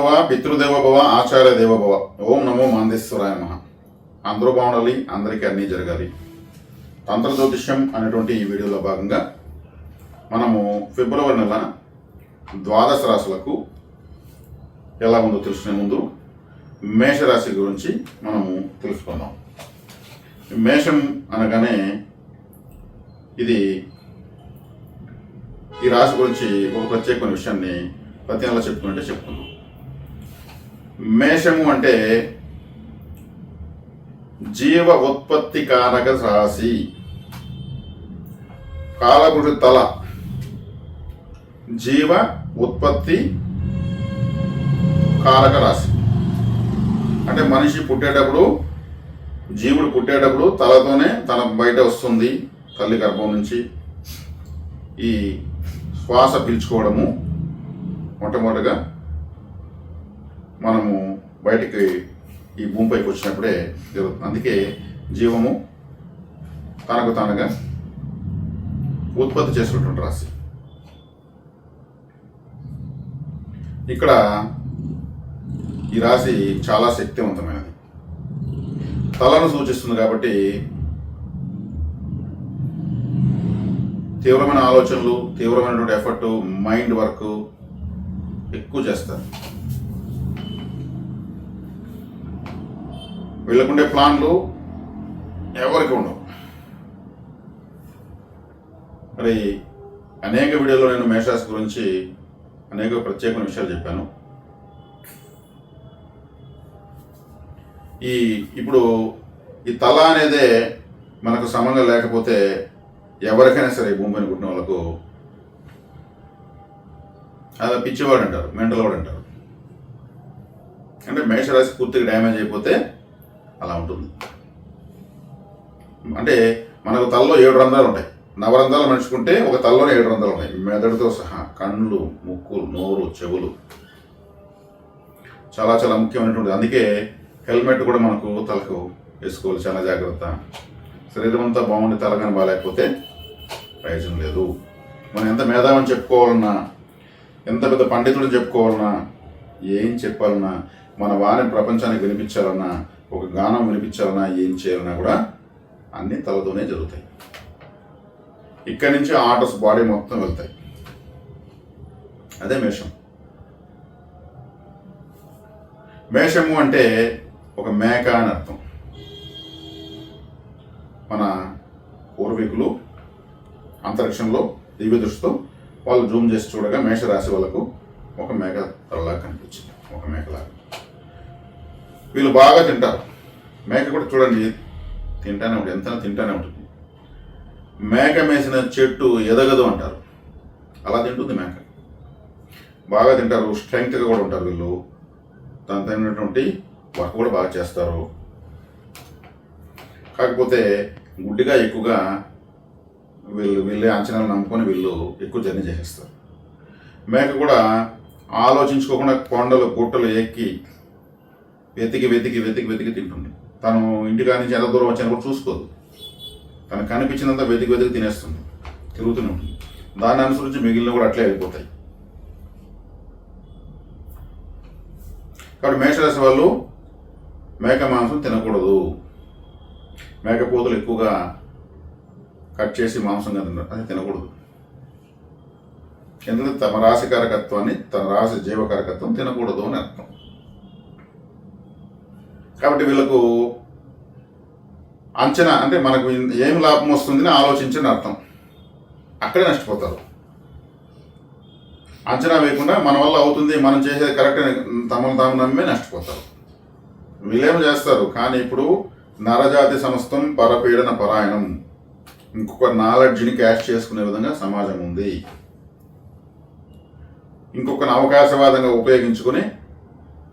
మాతృదేవోభవ పితృదేవోభవ ఆచార్య దేవోభవ ఓం నమో మాందేశ్వరాయ మహ అందరూ బాగుండాలి అందరికీ అన్నీ జరగాలి. తంత్ర జ్యోతిష్యం అనేటువంటి ఈ వీడియోలో భాగంగా మనము ఫిబ్రవరి నెల ద్వాదశ రాశులకు ఎలా ఉందో తెలుసుకునే ముందు మేషరాశి గురించి మనము తెలుసుకుందాం. మేషం అనగానే ఇది ఈ రాశి గురించి ఒక ప్రత్యేకమైన విషయాన్ని ప్రతి నెల చెప్పుకుంటే చెప్పుకుందాం. మేషము అంటే జీవ ఉత్పత్తి కారక రాశి. కాలపురుషు తల. జీవ ఉత్పత్తి కారక రాశి. అంటే మనిషి పుట్టేటప్పుడు జీవుడు పుట్టేటప్పుడు తలతోనే తన బయట వస్తుంది తల్లి గర్భం నుంచి. ఈ శ్వాస పీల్చుకోవడము మొట్టమొదటిగా మనము బయటికి ఈ భూమిపైకి వచ్చినప్పుడే జరుగుతుంది. అందుకే జీవము తనకు తానుగా ఉత్పత్తి చేసుకున్నటువంటి రాశి. ఇక్కడ ఈ రాశి చాలా శక్తివంతమైనది. తలను సూచిస్తుంది కాబట్టి తీవ్రమైన ఆలోచనలు తీవ్రమైనటువంటి ఎఫర్ట్ మైండ్ వర్క్ ఎక్కువ చేస్తారు. వీళ్ళకుండే ప్లాన్లు ఎవరికి ఉండవు. మరి అనేక వీడియోలో నేను మేషాస్ గురించి అనేక ప్రత్యేకమైన విషయాలు చెప్పాను. ఈ ఇప్పుడు ఈ తల అనేదే మనకు సమంగా లేకపోతే ఎవరికైనా సరే భూమిని భూమిపైన పుట్టిన వాళ్ళకు అలా పిచ్చివాడు అంటారు మెంటలవాడు అంటారు. అంటే మేషరాశి పూర్తిగా డ్యామేజ్ అయిపోతే అలా ఉంటుంది. అంటే మనకు తలలో ఏడు రంధ్రాలు ఉంటాయి. నవరంధ్రాలు మనుచుకుంటే ఒక తలలోనే ఏడు రంధ్రాలు ఉన్నాయి. మెదడుతో సహా కళ్ళు ముక్కు నోరు చెవులు. చాలా చాలా ముఖ్యమైనటువంటిది. అందుకే హెల్మెట్ కూడా మనకు తలకు వేసుకోవాలి. చాలా జాగ్రత్త. శరీరం అంతా బాగుండి తల కానీ బాగాలేకపోతే ప్రయోజనం లేదు. మనం ఎంత మేధావని చెప్పుకోవాలన్నా ఎంత పెద్ద పండితుడు చెప్పుకోవాలన్నా ఏం చెప్పాలన్నా మన వాణి ప్రపంచానికి వినిపించాలన్నా ఒక గానం వినిపించాలన్నా ఏం చేయాలన్నా కూడా అన్నీ తలతోనే జరుగుతాయి. ఇక్కడి నుంచి ఆటోస్ బాడీ మొత్తం వెళ్తాయి. అదే మేషం. మేషము అంటే ఒక మేక అని అర్థం. మన పూర్వీకులు అంతరిక్షంలో దివ్య దృష్టితో వాళ్ళు జూమ్ చేసి చూడగా మేషరాశి వాళ్ళకు ఒక మేక తలలాగా కనిపించింది. ఒక మేకలాగా. వీళ్ళు బాగా తింటారు. మేక కూడా చూడండి తింటానే ఉంటుంది ఎంత తింటానే ఉంటుంది. మేక మేసిన చెట్టు ఎదగదు అంటారు. అలా తింటుంది మేక. బాగా తింటారు స్ట్రెంగ్త్గా కూడా ఉంటారు వీళ్ళు. దాని తగినటువంటి వర్క్ కూడా బాగా చేస్తారు. కాకపోతే గుడ్డిగా ఎక్కువగా వీళ్ళు వీళ్ళే అంచనాలు నమ్ముకొని వీళ్ళు ఎక్కువ జర్నీ చేసేస్తారు. మేక కూడా ఆలోచించుకోకుండా కొండలు గుట్టలు ఎక్కి వెతికి వెతికి వెతికి వెతికి తింటుంది. తను ఇంటికా నుంచి ఎంత దూరం వచ్చినా కూడా చూసుకోదు. తనకు కనిపించినంత వెతికి వెతికి తినేస్తుంది. తిరుగుతూనే ఉంటుంది. దాన్ని అనుసరించి మిగిలిన కూడా అట్లే అయిపోతాయి. కాబట్టి మేషరాశి వాళ్ళు మేక మాంసం తినకూడదు. మేకపోతులు ఎక్కువగా కట్ చేసి మాంసంగా తినడం అది తినకూడదు. ఎందుకంటే తమ రాశికారకత్వాన్ని తన రాశి జీవకారకత్వం తినకూడదు అని అర్థం. కాబట్టి వీళ్ళకు అంచనా అంటే మనకు ఏం లాభం వస్తుందని ఆలోచించని అర్థం. అక్కడే నష్టపోతారు. అంచనా వేయకుండా మన వల్ల అవుతుంది మనం చేసేది కరెక్ట్ తమను తాము నమ్మే నష్టపోతారు. వీళ్ళేం చేస్తారు? కానీ ఇప్పుడు నరజాతి సమస్తం పరపీడన పరాయణం. ఇంకొక నాలెడ్జ్ని క్యాష్ చేసుకునే విధంగా సమాజం ఉంది. ఇంకొకరిని అవకాశవాదంగా ఉపయోగించుకొని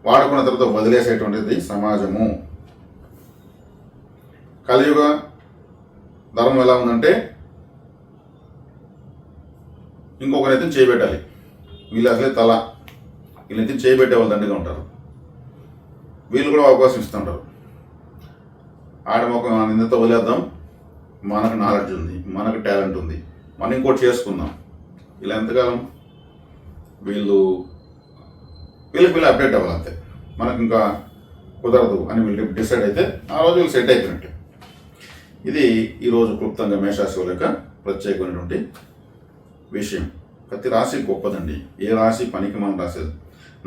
వాడుకున్న తర్వాత వదిలేసేటువంటిది సమాజము. కలియుగ ధర్మం ఎలా ఉందంటే ఇంకొకరైతే చేయబెట్టాలి వీళ్ళు అసలే తల. వీళ్ళైతే చేయబెట్టే వాళ్ళు దండిగా ఉంటారు. వీళ్ళు కూడా అవకాశం ఇస్తుంటారు. ఆడమొక నిందతో వదిలేద్దాం. మనకు నాలెడ్జ్ ఉంది మనకు టాలెంట్ ఉంది. మనం ఇంకోటి చేసుకుందాం. ఇలా ఎంతకాలం వీళ్ళు వీళ్ళకి వీళ్ళు అప్డేట్ అవ్వాలి మనకు ఇంకా కుదరదు అని వీళ్ళు డిసైడ్ అయితే ఆ రోజు వీళ్ళు సెట్ అయిపోయినట్టు. ఇది ఈరోజు క్లుప్తంగా మేషాశివుల యొక్క ప్రత్యేకమైనటువంటి విషయం. ప్రతి రాశి గొప్పదండి. ఏ రాశి పనికి మనం రాసేది?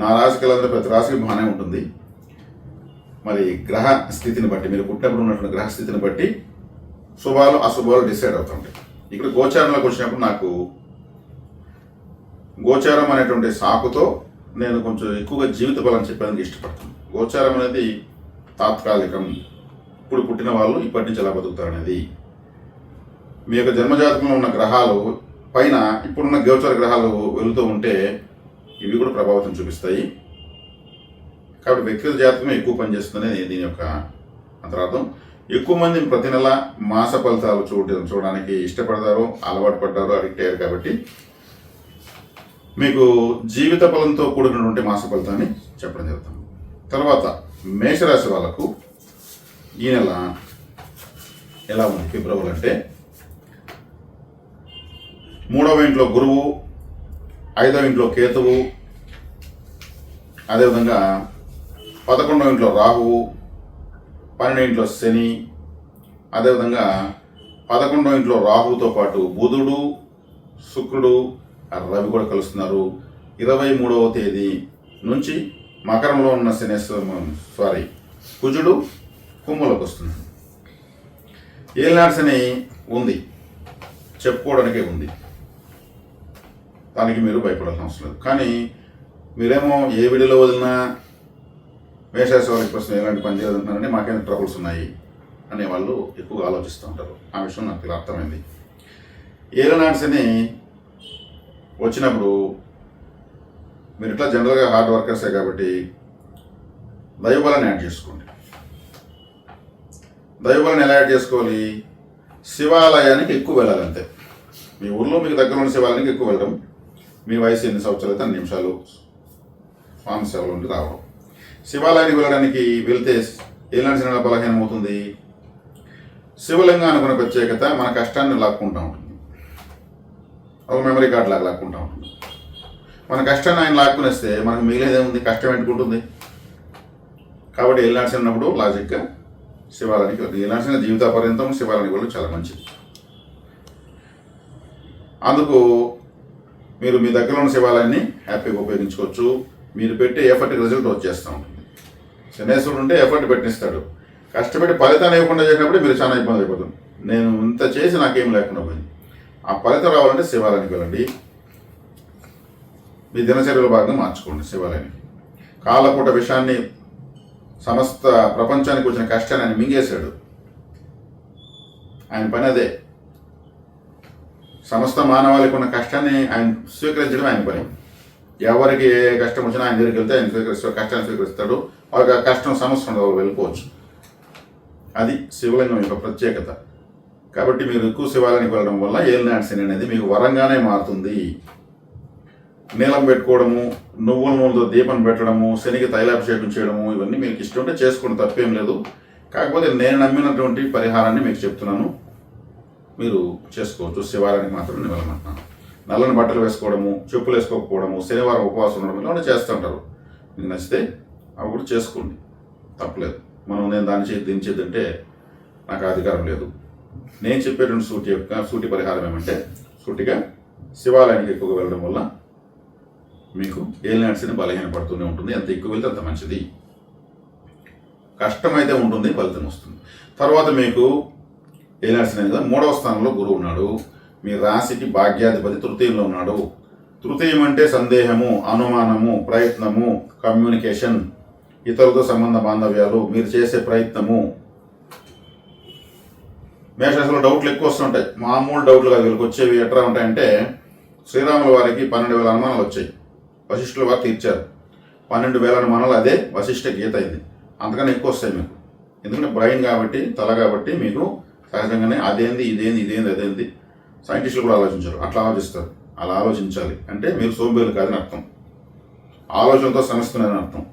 నా రాశికి వెళ్ళాలంటే ప్రతి రాశికి బాగానే ఉంటుంది. మరి గ్రహ స్థితిని బట్టి మీరు పుట్టినప్పుడు ఉన్నటువంటి గ్రహ స్థితిని బట్టి శుభాలు అశుభాలు డిసైడ్ అవుతుంటాయి ఇక్కడ గోచారంలోకి వచ్చినప్పుడు నాకు గోచారం అనేటువంటి సాకుతో నేను కొంచెం ఎక్కువగా జీవిత బలం చెప్పడానికి ఇష్టపడతాను. గోచారం అనేది తాత్కాలికం. ఇప్పుడు పుట్టిన వాళ్ళు ఇప్పటి నుంచి ఎలా బతుకుతారు అనేది మీ యొక్క జన్మజాతకంలో ఉన్న గ్రహాలు పైన ఇప్పుడున్న గోచార గ్రహాలు వెళుతూ ఉంటే ఇవి కూడా ప్రభావితం చూపిస్తాయి. కాబట్టి వ్యక్తిగత జాతకమే ఎక్కువ పనిచేస్తుందని దీని యొక్క అంతరార్థం. ఎక్కువ మంది ప్రతి నెల మాస ఫలితాలు చూడ చూడడానికి ఇష్టపడతారు అలవాటు పడ్డారు అడిక్ట్ అయ్యారు కాబట్టి మీకు జీవిత ఫలంతో కూడినటువంటి మాస ఫలితాన్ని చెప్పడం జరుగుతుంది. తర్వాత మేషరాశి వాళ్ళకు ఈ నెల ఎలా ఉంది ఫిబ్రవరి అంటే మూడవ ఇంట్లో గురువు ఐదవ ఇంట్లో కేతువు అదేవిధంగా పదకొండవ ఇంట్లో రాహువు పన్నెండవ ఇంట్లో శని అదేవిధంగా పదకొండవ ఇంట్లో రాహువుతో పాటు బుధుడు శుక్రుడు రవి కూడా కలుస్తున్నారు. ఇరవై మూడవ తేదీ నుంచి మకరంలో ఉన్న శనేశ్వరం సారీ కుజుడు కుంభలోకి వస్తున్నాడు. ఏలినాడు శని ఉంది. చెప్పుకోవడానికే ఉంది. దానికి మీరు భయపడాల్సిన అవసరం లేదు. కానీ మీరేమో ఏ వీడియోలో వదిలినా మేషరాశి ప్రశ్న ఎలాంటి పని చేయాలంటున్నారని మాకేమైనా ట్రబుల్స్ ఉన్నాయి అనే వాళ్ళు ఎక్కువగా ఆలోచిస్తూ ఉంటారు. ఆ విషయం నాకు ఇలా అర్థమైంది. ఏలనాడ్స్ అని వచ్చినప్పుడు మీరు ఇట్లా జనరల్గా హార్డ్ వర్కర్సే కాబట్టి దైవబలాన్ని యాడ్ చేసుకోండి. దైవబలాన్ని ఎలా యాడ్ చేసుకోవాలి? శివాలయానికి ఎక్కువ వెళ్ళాలంతే. మీ ఊర్లో మీకు దగ్గర ఉన్న శివాలయానికి ఎక్కువ వెళ్ళడం. మీ వయసు ఎన్ని సంవత్సరాలు అయితే అన్ని నిమిషాలు స్వామి సేవలు ఉండి రావడం. శివాలయానికి వెళ్ళడానికి వెళ్తే ఎలాంటి బలహీనం అవుతుంది శివలింగానికి ఉన్న ప్రత్యేకత మన కష్టాన్ని లాక్కుంటూ ఉంటుంది. ఒక మెమరీ కార్డ్ లాగా లాక్కుంటా. ఉంటుంది మన కష్టాన్ని ఆయన లాక్కునేస్తే మనకు మిగిలేదేముంది కష్టం పెట్టుకుంటుంది కాబట్టి వెళ్ళాల్సి ఉన్నప్పుడు లాజిక్గా శివాలయానికి వెళ్ళాల్సిన జీవిత పర్యంతం శివాలయానికి వెళ్ళడం చాలా మంచిది. అందుకు మీరు మీ దగ్గర ఉన్న శివాలయాన్ని హ్యాపీగా ఉపయోగించుకోవచ్చు. మీరు పెట్టే ఎఫర్ట్ రిజల్ట్ వచ్చేస్తూ. ఉంటుంది శనేశ్వరుడు ఉంటే ఎఫర్ట్ పెట్టిస్తాడు. కష్టపడి ఫలితాన్ని ఇవ్వకుండా చేసినప్పుడు మీరు చాలా ఇబ్బంది అయిపోతుంది నేను ఇంత చేసి నాకేం లేకుండా పోయింది. ఆ ఫలితం రావాలంటే శివాలయానికి వెళ్ళండి. మీ దినచర్యల భాగంగా మార్చుకోండి శివాలయానికి. కాళ్ళపూట విషయాన్ని సమస్త ప్రపంచానికి వచ్చిన కష్టాన్ని ఆయన మింగేశాడు. ఆయన పని అదే. సమస్త మానవాళికి ఉన్న కష్టాన్ని ఆయన స్వీకరించడం ఆయన పని. ఎవరికి ఏ కష్టం వచ్చినా ఆయన దగ్గరికి వెళ్తే ఆయన స్వీకరిస్తాడు కష్టాన్ని స్వీకరిస్తాడు. వాళ్ళకి ఆ కష్టం సమస్య ఉండదు వాళ్ళు వెళ్ళిపోవచ్చు. అది శివలింగం యొక్క ప్రత్యేకత. కాబట్టి మీరు ఎక్కువ శివాలయానికి వెళ్ళడం వల్ల ఏలినాటి శని అనేది మీకు వరంగానే మారుతుంది. నీలం పెట్టుకోవడము నువ్వుల నూనెతో దీపం పెట్టడము శనికి తైలాభిషేకం చేయడము ఇవన్నీ మీకు ఇష్టం ఉంటే చేసుకోండి తప్పేం లేదు. కాకపోతే నేను నమ్మినటువంటి పరిహారాన్ని మీకు చెప్తున్నాను. మీరు చేసుకోవచ్చు. శివాలయానికి మాత్రం నేను వెళ్ళమంటున్నాను నల్లని బట్టలు వేసుకోవడము చెప్పులు వేసుకోకపోవడము శనివారం ఉపవాసం ఉండడం ఇలాంటి చేస్తుంటారు. మీకు నచ్చితే అవి కూడా చేసుకోండి. తప్పలేదు. మనం నేను దాన్ని చేసి దీన్ని చేద్దంటే నాకు అధికారం లేదు. నేను చెప్పేటువంటి సూటి యొక్క సూటి పరిహారం ఏమంటే సూటిగా శివాలయానికి ఎక్కువగా వెళ్ళడం వల్ల మీకు ఏలినాడ్స్ని బలహీనపడుతూనే ఉంటుంది. ఎంత ఎక్కువ వెళ్తే అంత మంచిది. కష్టమైతే ఉంటుంది ఫలితం వస్తుంది. తర్వాత మీకు ఏలినాడ్స్ అనేది మూడవ స్థానంలో గురువు ఉన్నాడు. మీ రాశికి భాగ్యాధిపతి తృతీయంలో ఉన్నాడు. తృతీయం అంటే సందేహము అనుమానము ప్రయత్నము కమ్యూనికేషన్ ఇతరులతో సంబంధ బాంధవ్యాలు మీరు చేసే ప్రయత్నము. మేషరాశిలో డౌట్లు ఎక్కువ వస్తుంటాయి. మామూలు డౌట్లు కాదు. వీళ్ళకి వచ్చేవి ఎట్లా ఉంటాయంటే శ్రీరాముల వారికి పన్నెండు వేల అనుమానాలు వచ్చాయి. వశిష్ఠుల వారు తీర్చారు. పన్నెండు వేల అనుమానాలు అదే వశిష్ఠ గీత అయింది అంతకన్నా ఎక్కువ వస్తాయి మీకు. ఎందుకంటే బ్రెయిన్ కాబట్టి తల కాబట్టి మీకు సహజంగానే అదేంది ఇదేంది ఇదేంది అదేంది. సైంటిస్టులు కూడా ఆలోచించారు. అట్లా ఆలోచిస్తారు. అలా ఆలోచించాలి. అంటే మీరు సోంబేలు కాదని అర్థం. ఆలోచనతో శ్రమిస్తున్నారని అర్థం.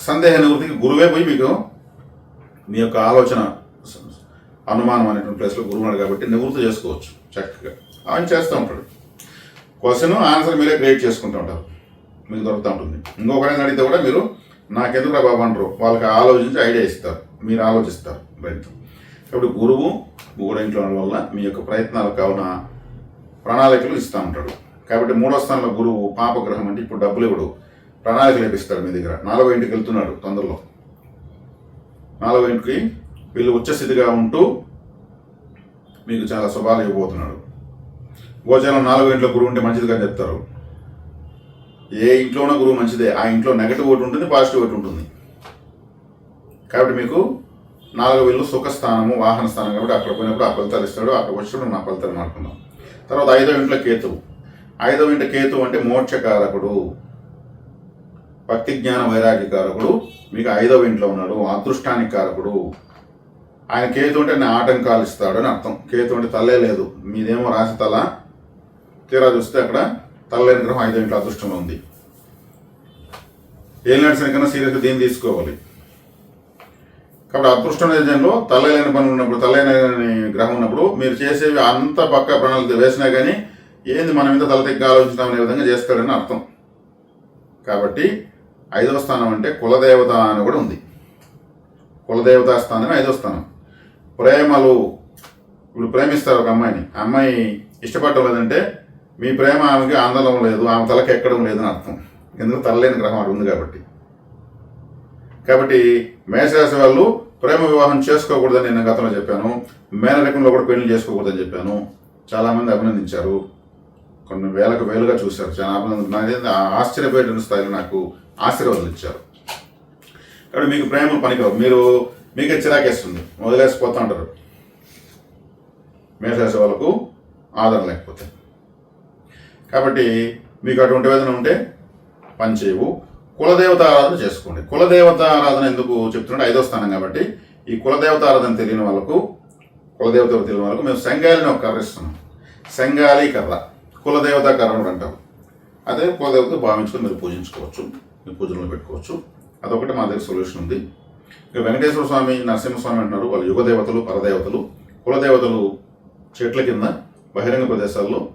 సందేహ నివృత్తికి గురువే పోయి మీకు మీ యొక్క ఆలోచన అనుమానం అనేటువంటి ప్లేస్లో గురువు ఉన్నాడు కాబట్టి నివృత్తి చేసుకోవచ్చు చక్కగా. ఆయన చేస్తూ ఉంటాడు. క్వశ్చన్ ఆన్సర్ మీరే క్రియేట్ చేసుకుంటూ ఉంటారు. మీకు దొరుకుతూ ఉంటుంది. ఇంకొకరిని అడిగితే కూడా మీరు నాకెందుకు రా బాబు అంటారు. వాళ్ళకి ఆలోచించి ఐడియా ఇస్తారు. మీరు ఆలోచిస్తారు రైతు కాబట్టి గురువు మూడింట్లో ఉండడం వల్ల మీ యొక్క ప్రయత్నాలు కావున ప్రణాళికలు ఇస్తూ ఉంటాడు. కాబట్టి మూడో స్థానంలో గురువు పాపగ్రహం అంటే ఇప్పుడు డబ్బులు ఇవ్వడు. ప్రణాళికలు ఇప్పిస్తాడు మీ దగ్గర. నాలుగో ఇంటికి వెళ్తున్నాడు తొందరలో. నాలుగో ఇంటికి వీళ్ళు ఉచ్చస్థితిగా ఉంటూ మీకు చాలా శుభాలు ఇవ్వబోతున్నాడు. గోచారం నాలుగో ఇంట్లో గురువు ఉంటే మంచిదిగా చెప్తారు. ఏ ఇంట్లోనో గురువు మంచిదే. ఆ ఇంట్లో నెగటివ్ ఒకటి ఉంటుంది పాజిటివ్ ఒకటి ఉంటుంది. కాబట్టి మీకు నాలుగో వీళ్ళు సుఖస్థానము వాహన స్థానం కాబట్టి అక్కడ పోయినప్పుడు ఆ ఫలితాలు ఇస్తాడు. అక్కడ వచ్చినప్పుడు నా ఫలితాలు మాట్లాడుకుందాం తర్వాత ఐదో ఇంట్లో కేతువు. ఐదో ఇంట కేతు అంటే మోక్షకారకుడు భక్తి జ్ఞాన వైరాగ్య కారకుడు మీకు ఐదవ ఇంట్లో ఉన్నాడు అదృష్టానికి కారకుడు ఆయన కేతు ఉంటే నేను ఆటంకాలు ఇస్తాడు అని అర్థం. కేతు ఉంటే తల్లే లేదు. మీదేమో రాసి తల తీరా చూస్తే అక్కడ తల్లేని గ్రహం ఐదు ఇంట్లో అదృష్టంలో ఉంది. ఏం నడిచిన కన్నా సీరియస్గా దీన్ని తీసుకోవాలి. కాబట్టి అదృష్టం నిజంలో తల్లలేని పనులు ఉన్నప్పుడు తల్లైన గ్రహం ఉన్నప్పుడు మీరు చేసేవి అంత పక్క ప్రణాళిక వేసినా కానీ ఏంది మనం ఇంత తల తెగ్గ ఆలోచిస్తాం అనే విధంగా చేస్తాడని అర్థం. కాబట్టి ఐదవ స్థానం అంటే కులదేవత అని కూడా ఉంది. కులదేవతా స్థానం ఐదవ స్థానం. ప్రేమలు. ఇప్పుడు ప్రేమిస్తారు ఒక అమ్మాయిని. ఆ అమ్మాయి ఇష్టపడటం లేదంటే మీ ప్రేమ ఆమెకి ఆందోళన లేదు ఆమె తలకి ఎక్కడం లేదని అర్థం. ఎందుకు తలలేని గ్రహం అక్కడ ఉంది కాబట్టి. కాబట్టి మేషరాశి వాళ్ళు ప్రేమ వివాహం చేసుకోకూడదని నేను గతంలో చెప్పాను. మేనరకంలో కూడా పెళ్ళి చేసుకోకూడదని చెప్పాను. చాలామంది అభినందించారు. కొన్ని వేలకు వేలుగా చూశారు. చాలా అభినందన ఆశ్చర్యపోయేటువంటి స్థాయిలో నాకు ఆశీర్వాదాలు ఇచ్చారు. కాబట్టి మీకు ప్రేమ పనికిరావు. మీరు మీకే చిరాకేస్తుంది. వదిలేసిపోతూ ఉంటారు మేషరాశి వాళ్ళకు ఆదరణ లేకపోతే. కాబట్టి మీకు అటువంటి వేదన ఉంటే పని చేయవు. కులదేవత ఆరాధన చేసుకోండి. కులదేవత ఆరాధన ఎందుకు చెప్తున్నాడు ఐదో స్థానం కాబట్టి ఈ కులదేవత ఆరాధన తెలియని వాళ్ళకు కులదేవత తెలియని వాళ్ళకు మేము సంగాలిని ఒక కర్ర ఇస్తున్నాం. సంగాలి కర్ర. కులదేవత కర్ర కూడా అంటాం. అదే కులదేవత భావించుకొని మీరు పూజించుకోవచ్చు. మీ పూజలను పెట్టుకోవచ్చు. అదొకటి మా దగ్గర సొల్యూషన్ ఉంది. ఇక వెంకటేశ్వర స్వామి నరసింహస్వామి అంటున్నారు. వాళ్ళు యుగదేవతలు పరదేవతలు. కులదేవతలు చెట్ల కింద బహిరంగ ప్రదేశాల్లో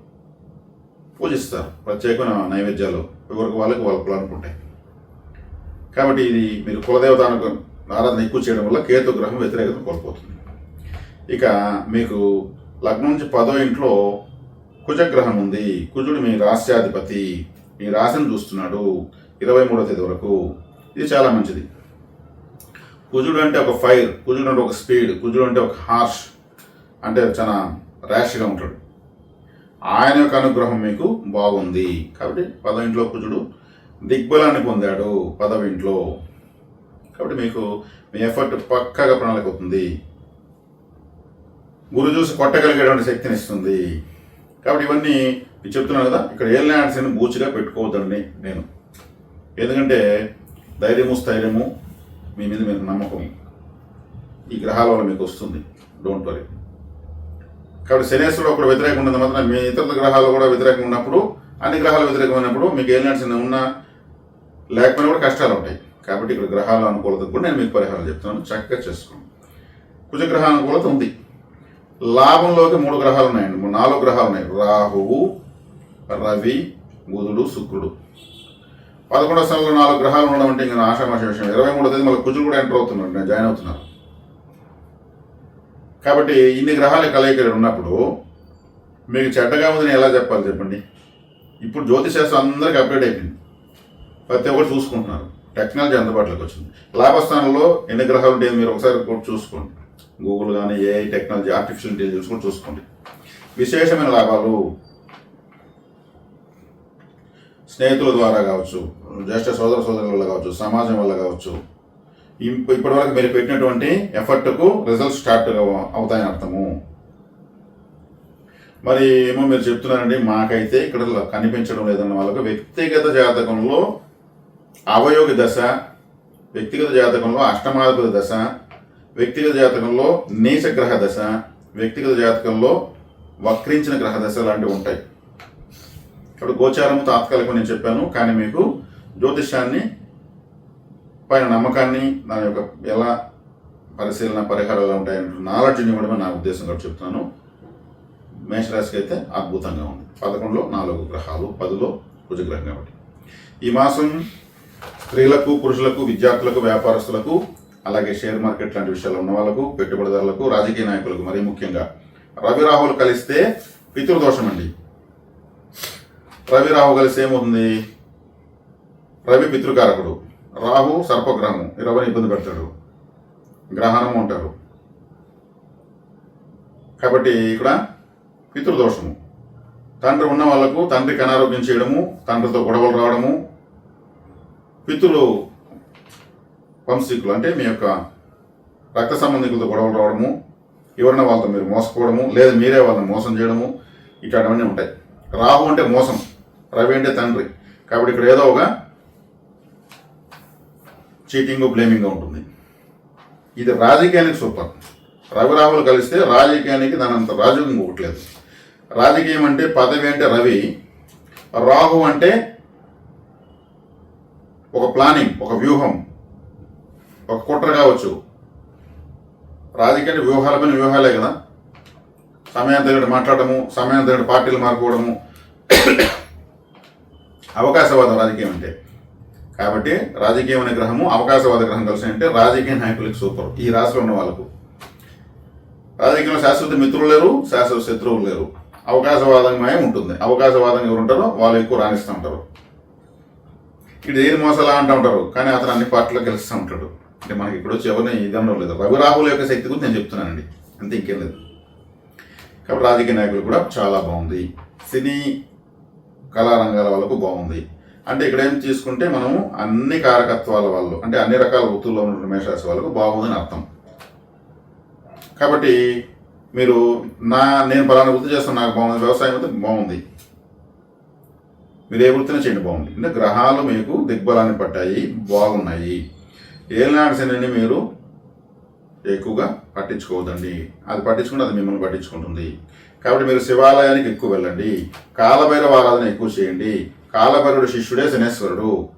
పూజిస్తారు. ప్రత్యేకమైన నైవేద్యాలు ఎవరికి వాళ్ళకి వాళ్ళ కులానికి ఉంటాయి. కాబట్టి ఇది మీరు కులదేవతానికి ఆరాధన ఎక్కువ చేయడం వల్ల కేతు గ్రహం వ్యతిరేకత కోల్పోతుంది. ఇక మీకు లగ్నం నుంచి పదో ఇంట్లో కుజగ్రహం ఉంది. కుజుడు మీ రాశ్యాధిపతి. మీ రాశిని చూస్తున్నాడు. ఇరవై మూడో తేదీ వరకు. ఇది చాలా మంచిది. కుజుడు అంటే ఒక ఫైర్ కుజుడు అంటే ఒక స్పీడ్ కుజుడు అంటే ఒక హార్ష్ అంటే చాలా ర్యాష్గా ఉంటాడు. ఆయన యొక్క అనుగ్రహం మీకు బాగుంది. కాబట్టి పదవింట్లో కుజుడు దిగ్బలాన్ని పొందాడు పదవింట్లో కాబట్టి మీకు మీ ఎఫర్ట్ పక్కాగా ప్రణాళిక అవుతుంది గురు చూసి కొట్టగలిగేటువంటి శక్తిని ఇస్తుంది. కాబట్టి ఇవన్నీ నేను చెప్తున్నాను కదా ఇక్కడ ఏ ల్యాండ్స్ని బూచిగా పెట్టుకోవద్దండి నేను. ఎందుకంటే ధైర్యము స్థైర్యము మీ మీద మీకు నమ్మకం. ఈ గ్రహాల వల్ల మీకు వస్తుంది. డోంట్ వరీ కాబట్టి శనేశ్వరుడు ఒకడు వ్యతిరేకం ఉన్నది మాత్రం మీ ఇతర గ్రహాలు కూడా వ్యతిరేకం ఉన్నప్పుడు అన్ని గ్రహాలు వ్యతిరేకమైనప్పుడు మీకు ఏ ల్యాండ్స్ ఉన్నా లేకపోయినా కూడా కష్టాలు ఉంటాయి. కాబట్టి ఇక్కడ గ్రహాల అనుకూలత కూడా నేను మీకు పరిహారం చెప్తున్నాను. చక్కగా చేసుకోండి. కుజగ్రహ అనుకూలత ఉంది. లాభంలోకి మూడు గ్రహాలు ఉన్నాయండి. మూడు నాలుగు గ్రహాలు ఉన్నాయి. రాహువు రవి బుధుడు శుక్రుడు. పదకొండవ స్థానంలో నాలుగు గ్రహాలు ఉండడం అంటే ఇంకా ఆషామాష విషయం. ఇరవై మూడో తేదీ మళ్ళీ కుజుడు కూడా ఎంటర్ అవుతున్నాడు నేను జాయిన్ అవుతున్నాను. కాబట్టి ఇన్ని గ్రహాల కలయిక ఉన్నప్పుడు మీకు చెడ్డగా ఉందని ఎలా చెప్పాలి చెప్పండి? ఇప్పుడు జ్యోతిశాస్త్రం అందరికీ అప్డేట్ అయిపోయింది. ప్రతి ఒక్కరు చూసుకుంటున్నారు. టెక్నాలజీ అందుబాటులోకి వచ్చింది. లాభస్థానంలో ఎన్ని గ్రహాలు ఉంటాయి మీరు ఒకసారి కూడా చూసుకోండి. గూగుల్ కానీ ఏఐ టెక్నాలజీ ఆర్టిఫిషియల్ ఇంటెలిజెన్స్ కూడా చూసుకోండి. విశేషమైన లాభాలు స్నేహితుల ద్వారా కావచ్చు జ్యేష్ఠ సోదర సోదరుల వల్ల కావచ్చు సమాజం వల్ల కావచ్చు ఇప్పటివరకు మీరు పెట్టినటువంటి ఎఫర్ట్కు రిజల్ట్ స్టార్ట్ అవుతాయని అర్థము. మరి ఏమో మీరు చెప్తున్నారండి మాకైతే ఇక్కడ కనిపించడం లేదన్న వాళ్ళకు వ్యక్తిగత జాతకంలో అవయోగి దశ వ్యక్తిగత జాతకంలో అష్టమాధిపతి దశ వ్యక్తిగత జాతకంలో నీచగ్రహ దశ వ్యక్తిగత జాతకంలో వక్రించిన గ్రహ దశ లాంటివి ఉంటాయి. ఇప్పుడు గోచారం తాత్కాలికం నేను చెప్పాను కానీ మీకు జ్యోతిష్యాన్ని పైన నమ్మకాన్ని దాని యొక్క ఎలా పరిశీలన పరిహారాలు ఉంటాయని నాలెడ్జ్ని ఇవ్వడమే నా ఉద్దేశం కూడా చెప్తున్నాను. మేషరాశికి అయితే అద్భుతంగా ఉంది. పదకొండులో నాలుగు గ్రహాలు పదిలో కుజగ్రహం కాబట్టి. ఈ మాసం స్త్రీలకు పురుషులకు విద్యార్థులకు వ్యాపారస్తులకు అలాగే షేర్ మార్కెట్ లాంటి విషయాలు ఉన్న వాళ్ళకు పెట్టుబడిదారులకు రాజకీయ నాయకులకు మరీ ముఖ్యంగా రవి రాహులు కలిస్తే పితృదోషం అండి. రవి రాహు కలిసి ఏముంది రవి పితృకారకుడు. రాహు సర్పగ్రహం ఇరవై ఇబ్బంది పెడతాడు. గ్రహణము ఉంటారు కాబట్టి ఇక్కడ పితృదోషము. తండ్రి ఉన్న వాళ్ళకు తండ్రికి అనారోగ్యం చేయడము తండ్రితో గొడవలు రావడము పితృలు వంశీకులు అంటే మీ యొక్క రక్త సంబంధికులతో గొడవలు రావడము ఎవరైనా వాళ్ళతో మీరు మోసపోవడము లేదా మీరే వాళ్ళని మోసం చేయడము ఇట్లాంటివన్నీ ఉంటాయి. రాహు అంటే మోసం. రవి అంటే తండ్రి. కాబట్టి ఇక్కడ ఏదో ఒక చీటింగ్ బ్లేమింగ్ ఉంటుంది. ఇది రాజకీయానికి సూపర్. రవి రాములు కలిస్తే రాజకీయానికి దానంత రాజకీయం ఇంకొకట్లేదు. రాజకీయం అంటే పదవి అంటే రవి రాహు అంటే ఒక ప్లానింగ్ ఒక వ్యూహం ఒక కుట్ర కావచ్చు. రాజకీయ వ్యూహాలపైన వ్యూహాలే కదా. సమయం తగ్గట్టు మాట్లాడటము సమయం తగ్గట్టు పార్టీలు మారుకోవడము అవకాశవాదం రాజకీయం అంటే. కాబట్టి రాజకీయం అనే గ్రహము అవకాశవాద గ్రహం కలిసి అంటే రాజకీయ నాయకులకు సూపర్ ఈ రాశిలో ఉన్న వాళ్ళకు. రాజకీయంలో శాశ్వత మిత్రులు లేరు శాశ్వత శత్రువులు లేరు. అవకాశవాదంగా ఉంటుంది. అవకాశవాదం ఎవరు ఉంటారో వాళ్ళు ఎక్కువ రాణిస్తూ ఉంటారు. ఇటు ఏది మోసలా అంటూ ఉంటారు? కానీ అతను అన్ని పార్టీలో గెలుస్తూ ఉంటాడు. అంటే మనకి ఇప్పుడు వచ్చి ఎవరిని ఇదనడం లేదు. రఘు రాహుల్ యొక్క శక్తి గురించి నేను చెప్తున్నానండి. అంతే ఇంకేం లేదు. కాబట్టి రాజకీయ నాయకులు కూడా చాలా బాగుంది. సినీ కళారంగాల వాళ్ళకు బాగుంది. అంటే ఇక్కడ ఏం తీసుకుంటే మనము అన్ని కారకత్వాల వాళ్ళు అంటే అన్ని రకాల వృత్తుల్లో ఉన్న మేషరాశి వాళ్ళకు బాగుందని అర్థం. కాబట్టి మీరు నా నేను పలానా వృత్తి చేస్తాను నాకు బాగుంది వ్యవసాయం అయితే బాగుంది. మీరు ఏ వృత్తిని చేయండి బాగుంది. అంటే గ్రహాలు మీకు దిగ్బలాన్ని పట్టాయి బాగున్నాయి. ఏలినాడు శనిని మీరు ఎక్కువగా పట్టించుకోవద్దండి. అది పట్టించుకుంటే అది మిమ్మల్ని పట్టించుకుంటుంది. కాబట్టి మీరు శివాలయానికి ఎక్కువ వెళ్ళండి. కాలభైరవ ఆరాధన ఎక్కువ చేయండి. కాలభైరవుడు శిష్యుడే శనేశ్వరుడు.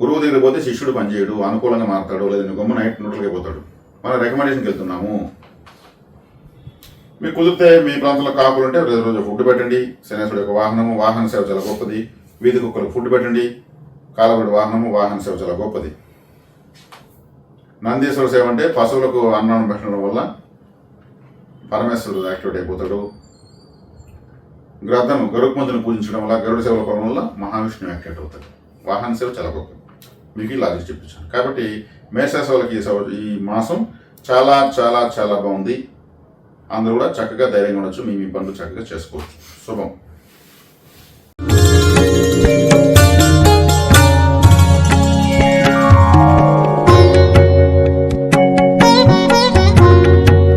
గురువు దగ్గర పోతే శిష్యుడు పనిచేయడు అనుకూలంగా మారుతాడు లేదా గమ్ము నైట్ నూటలకి పోతాడు. మనం రికమెండేషన్కి వెళ్తున్నాము. మీకు కుదిరితే మీ ప్రాంతంలో కాపులు ఉంటే రోజు రోజు ఫుడ్ పెట్టండి. శనేశ్వరుడు యొక్క వాహనము వాహన సేవ చాలా గొప్పది. వీధి కుక్కలకు ఫుడ్ పెట్టండి. కాలబడి వాహనము వాహన సేవ చాలా గొప్పది. నందీశ్వర సేవ అంటే పశువులకు అన్నం పెట్టడం వల్ల పరమేశ్వరుడు యాక్టివేట్ అయిపోతాడు. గ్రద్దను గరుత్మంతుని పూజించడం వల్ల గరుడ సేవల పడడం వల్ల మహావిష్ణువు యాక్టివేట్ అవుతాడు. వాహన సేవ చాలా గొప్ప మీకు ఇలా చెప్పించాను. కాబట్టి మేషరాశి ఈ ఈ మాసం చాలా చాలా చాలా బాగుంది. అందరూ కూడా చక్కగా ధైర్యంగా ఉండొచ్చు. మీ మీ పనులు చక్కగా చేసుకోవచ్చు. శుభం.